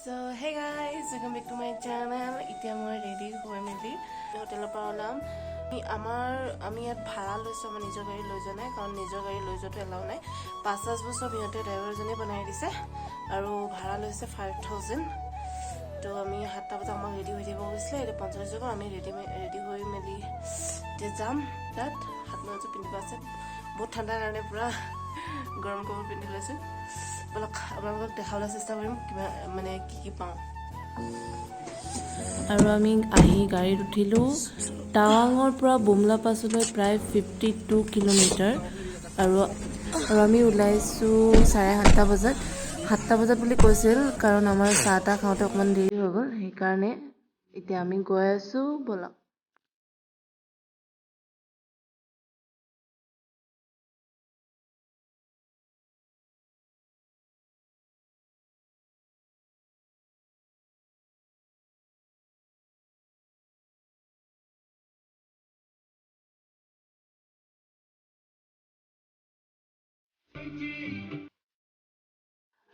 So' hey guys welcome back to my channel এতিয়া মই ready হৈ মেলি হোটেলৰ পৰা ওলাম আমাৰ আমি ইয়াত ভাড়া লৈছোঁ আমাৰ নিজৰ গাড়ী লৈ যোৱা নাই কাৰণ নিজৰ গাড়ী লৈ যোৱাটো এলাও নাই পাঁচ পাঁচ বছৰ সিহঁতে ড্ৰাইভাৰজনে বনাই দিছে আৰু ভাড়া লৈছে ফাইভ থাউজেণ্ড তো আমি সাতটা বজাত আমাক ৰেডি হৈ থাকিব কৈছিলে এতিয়া পঞ্চল্লিছ টকা আমি ৰেডি ৰেডি হৈ মেলি এতিয়া যাম তাত হাত মোজাযোৰ পিন্ধিব আছে বহুত ঠাণ্ডাৰ কাৰণে পূৰা গৰম কাপোৰ পিন্ধি লৈছোঁ বলক আপোনালোকক দেখাবলৈ চেষ্টা কৰিম কিবা মানে কি কি পাওঁ আৰু আমি আহি গাড়ীত উঠিলোঁ টাৱাঙৰ পৰা বুমলা পাছলৈ প্ৰায় ফিফটি টু কিলোমিটাৰ আৰু আৰু আমি ওলাইছোঁ চাৰে সাতটা বজাত সাতটা বজাত বুলি কৈছিল কাৰণ আমাৰ চাহ তাহ খাওঁতে অকণমান দেৰি হৈ গ'ল সেইকাৰণে এতিয়া আমি গৈ আছোঁ ব'লক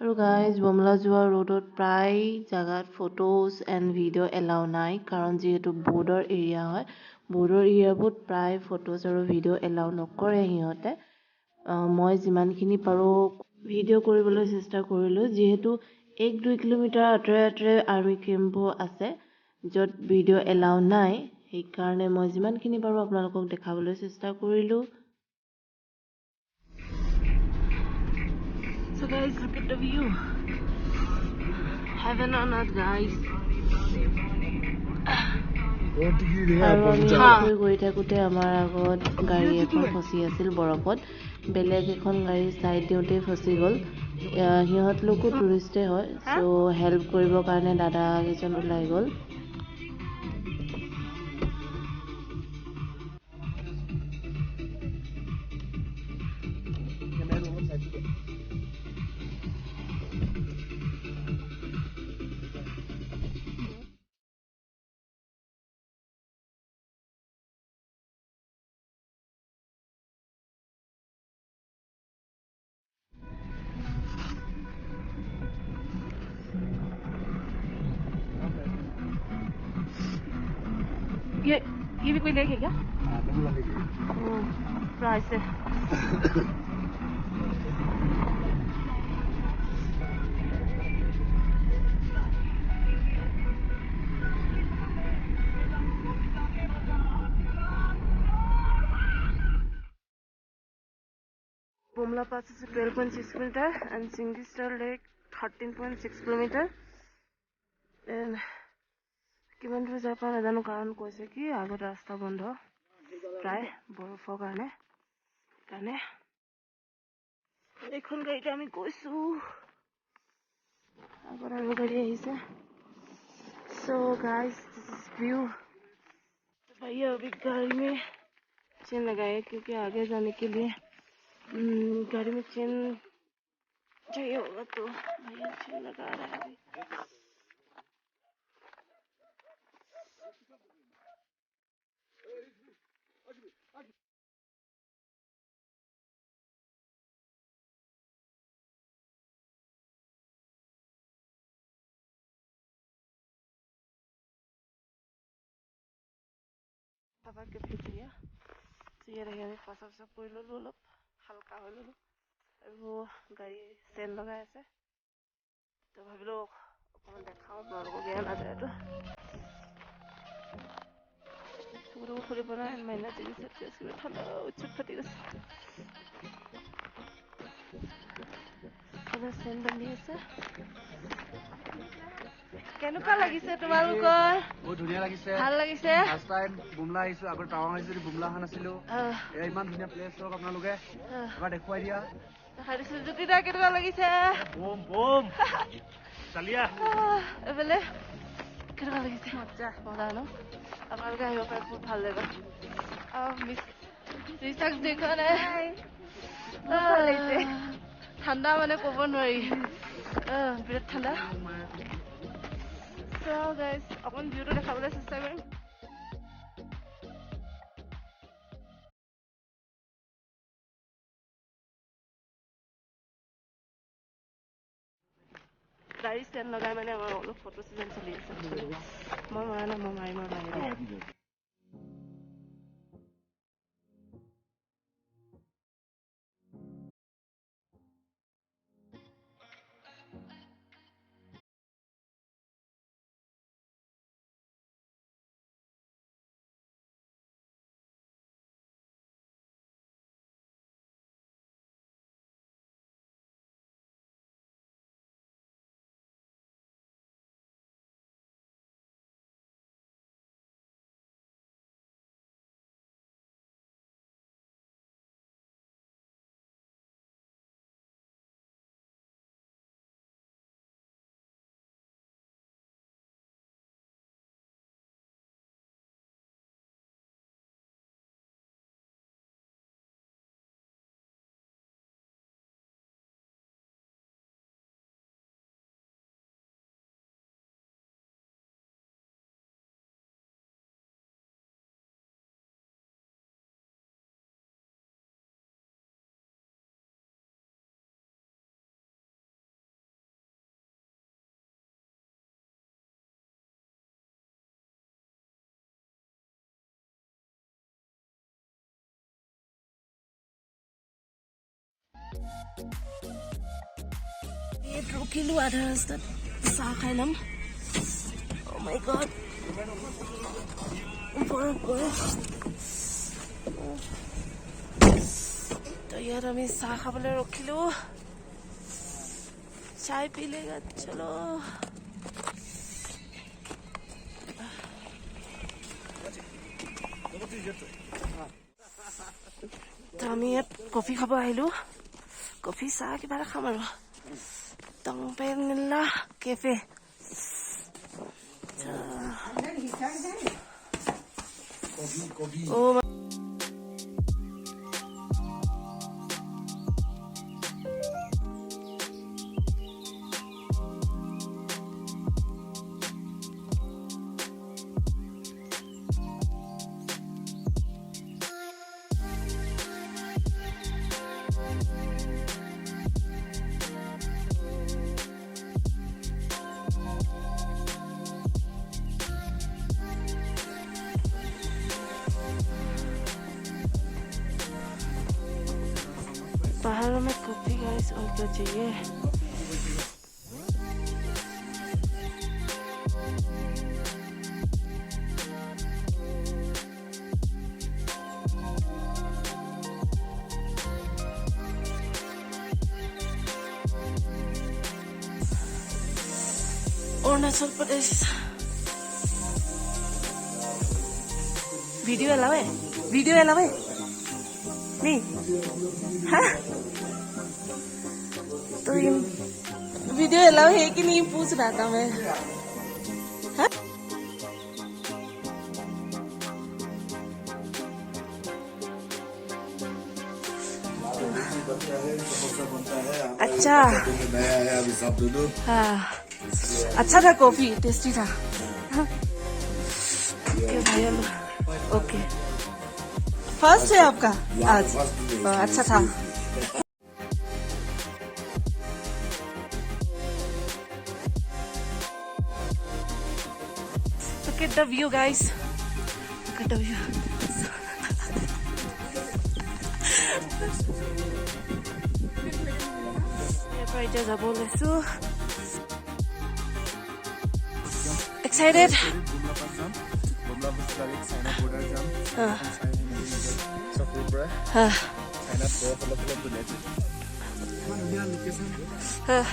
আৰু গাইজ বমলা যোৱা ৰোডত প্ৰায় জেগাত ফটোজ এণ্ড ভিডিঅ' এলাউ নাই কাৰণ যিহেতু বৰ্ডৰ এৰিয়া হয় বৰ্ডৰ এৰিয়াবোৰত প্ৰায় ফটোজ আৰু ভিডিঅ' এলাউ নকৰে সিহঁতে মই যিমানখিনি পাৰোঁ ভিডিঅ' কৰিবলৈ চেষ্টা কৰিলোঁ যিহেতু এক দুই কিলোমিটাৰ আঁতৰে আঁতৰে আৰ্মি কেম্পো আছে য'ত ভিডিঅ' এলাউ নাই সেইকাৰণে মই যিমানখিনি পাৰোঁ আপোনালোকক দেখাবলৈ চেষ্টা কৰিলোঁ So guys, look at the view. Heaven on earth, guys. আৰু আমি এনেকৈ গৈ থাকোঁতে আমাৰ আগত গাড়ী এখন ফচি আছিল বৰফত বেলেগ এখন গাড়ী ছাইড দিওঁতেই ফচি গ'ল সিহঁত লোকো টুৰিষ্টেই হয় চ' হেল্প কৰিবৰ কাৰণে দাদা কেইজন ওলাই গ'ল ये ये भी कोई लेके क्या? प्राइस है। Bumla pass say twelve point six kilometre and Sangestar lake thirteen point six kilometre and কিমান দূৰ যাব পৰা নাজানো কাৰণ কৈছে কি আগত ৰাস্তা বন্ধ প্ৰায় বৰফৰ কাৰণে সেইকাৰণে এইখন গাড়ীতে আমি গৈছো আগত আৰু গাড়ী আহিছে চ' गाइस दिस इज व्यू भैया अभी गाड़ी में चेन लगाए क्योंकि आगे जाने के लिए हम्म, गाड़ी में चेन चाहिए होगा तो भैया चेन लगा रहा है अभी পাপা কে भेज दिया तो ये रही আমি পাছা চাচা পৰি ল'লো অলপ হালকা হৈ ল'লো আৰু গাড়ী চেন লগাই আছে তো ভাবিলোঁ অকণমান দেখাওঁ আপোনালোকক এয়া নাযায়তো চকুটো খুলিব নাই মাইনা জিনিছে তেজখিনি ঠাণ্ডা উৎসুক ফাটি গৈছে আপোনাৰ চেন বান্ধি আছে কেনেকুৱা লাগিছে তোমালোকৰ? বহুত ধুনীয়া লাগিছে। ভাল লাগিছে? ফাৰ্ষ্ট টাইম বুমলা আহিছো আগত টাৱাং আহিছো যদি বুমলা অহা নাছিলো ইমান ধুনীয়া প্লেচ আপোনালোকে। এবাৰ দেখুৱাই দিয়া। দেখাই দিছো জ্যোতি দা কেনেকুৱা লাগিছে? Boom boom. চালিয়া। এইফালে কেনেকুৱা লাগিছে? মজা। মজা ন? আপোনালোকে আহিব পাৰে বহুত ভাল আহ, মিছ- ৰিচাক দেখুৱা নাই ঠাণ্ডা মানে ক'ব নোৱাৰি। বিৰাট ঠাণ্ডা। চ' গাইজ অকণমান ভিউটো দেখাবলৈ চেষ্টা কৰিম গাড়ী ষ্টেণ্ড লগাই মানে আমাৰ অলপ ফটো ছিজন চলি আছে মই মৰা নাই মই মাৰিম আৰু দেড় কিলো আধা রাস্তা চাহ খাই লম মাই গড বরফ বরফ তো ইয়াত আমি চাহ খাবলৈ ৰখিলোঁ চাই পিলে গাত চলো আমি ইয়াত কফি খাব আহিলোঁ Kopisa para cámara. Tampen en la kefe. Kobi, kobi. Guys और क्या चाहिए अरुणाचल प्रदेश वीडियो अलाव वीडियो अलाव? नहीं। हाँ? तो वीडियो अलाउ है कि नहीं, पूछ रहा था मैं। हाँ? अच्छा। है। अच्छा था कॉफ़ी, टेस्टी था। ओके फ़र्स्ट है आपका? आज। अच्छा था। Look at the view, guys. Look at the view. Everybody does a bowl Excited? Uh. Uh. Uh.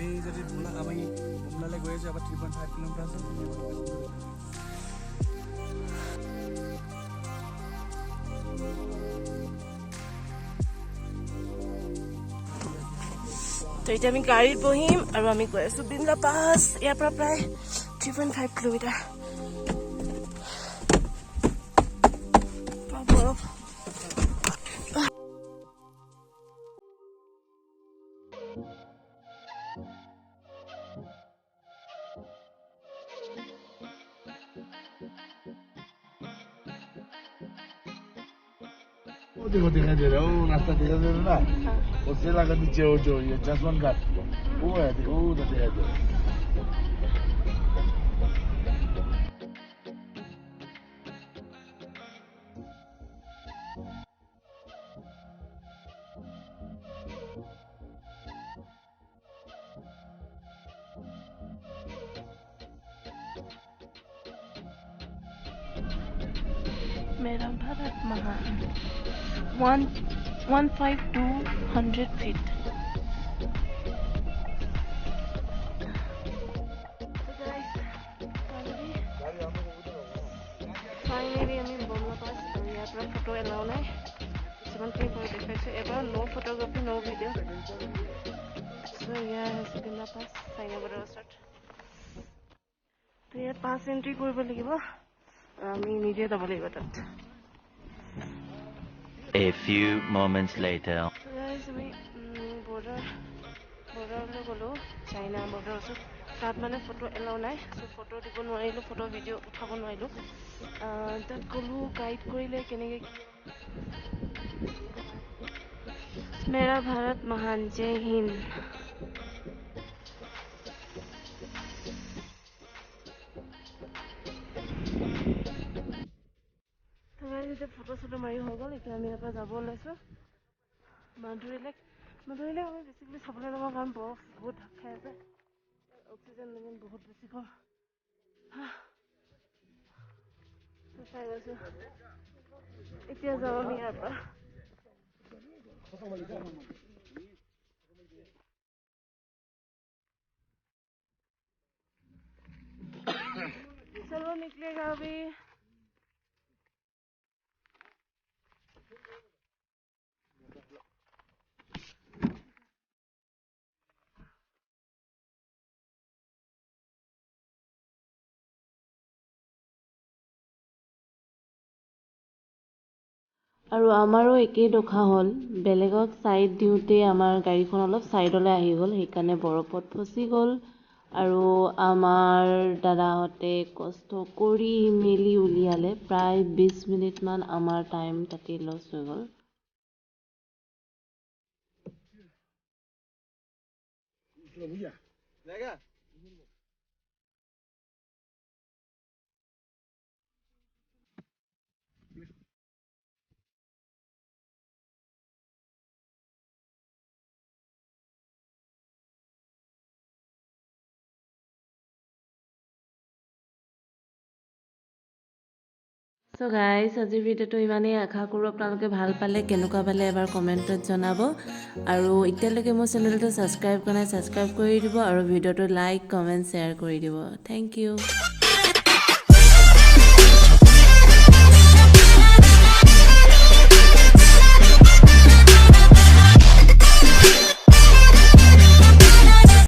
আমি যদি বুমলা আমি বুমলালৈ গৈ আছোঁ এবাৰ থ্ৰী পইণ্ট ফাইভ কিলোমিটাৰ আছে এতিয়া আমি গাড়ীত বহিম আৰু আমি গৈ আছো বিমলা পাছ ইয়াৰ পৰা প্ৰায় three point five kilometre dire, oh, una statica di là, o se la che dicevo gioia, già sono gatto, oh, è di, oh, da te, मेरा भारत महान one one five two hundred feet finally আমি বমলা পাছ আৰু ইয়াৰ পৰা photo allow নাই যিমানখিনি photo দেখুৱাইছোঁ এবাৰ ন' photography ন' video চ' এয়া হৈছে বমলা পাছ চাইনাবাৰৰ ওচৰত তো ইয়াত পাছ এণ্ট্ৰি কৰিব লাগিব আৰু আমি নিজে যাব লাগিব তাত A few moments later. Guys, আমি বৰ্ডাৰ বৰ্ডাৰলৈ গ'লোঁ চাইনা বৰ্ডাৰ ওচৰত। তাত মানে ফটো এলাও নাই ফটো দিব নোৱাৰিলোঁ ফটো ভিডিঅ' উঠাব নোৱাৰিলোঁ। তাত গ'লোঁ গাইড কৰিলে কেনেকৈ মেৰা ভাৰত মহান জয় হিন্দ। ফটো চটো মাৰি হৈ গ'ল এতিয়া আমি ইয়াৰ পৰা যাব ওলাইছোঁ মাধুৰীলৈ মাধুৰীলৈ আমি বেছিকৈ চাবলৈ যাব কাৰণ বৰফ বহুত ঢাক খাই আছে অক্সিজেন লেভেল বহুত বেছি কম চাই গৈছোঁ এতিয়া যাওঁ আমি ইয়াৰ পৰা चलो निकलेगा अभी আৰু আমাৰো একেই দশা হ'ল। বেলেগক ছাইড দিওঁতেই আমাৰ গাড়ীখন অলপ ছাইডলৈ আহি গ'ল সেইকাৰণে বৰফত ফচি গ'ল আৰু আমাৰ দাদাহঁতে কষ্ট কৰি মেলি উলিয়ালে। প্ৰায় বিছ মিনিটমান আমাৰ টাইম তাতেই লছ হৈ গ'ল। চ' গাইজ আজিৰ ভিডিঅ'টো ইমানেই। আশা কৰোঁ আপোনালোকে ভাল পালে কেনেকুৱা পালে এবাৰ কমেণ্টত জনাব। আৰু এতিয়ালৈকে মোৰ চেনেলটো ছাবস্ক্ৰাইব কৰা নাই ছাবস্ক্ৰাইব কৰি দিব আৰু ভিডিঅ'টো লাইক কমেণ্ট শ্বেয়াৰ কৰি দিব। Thank U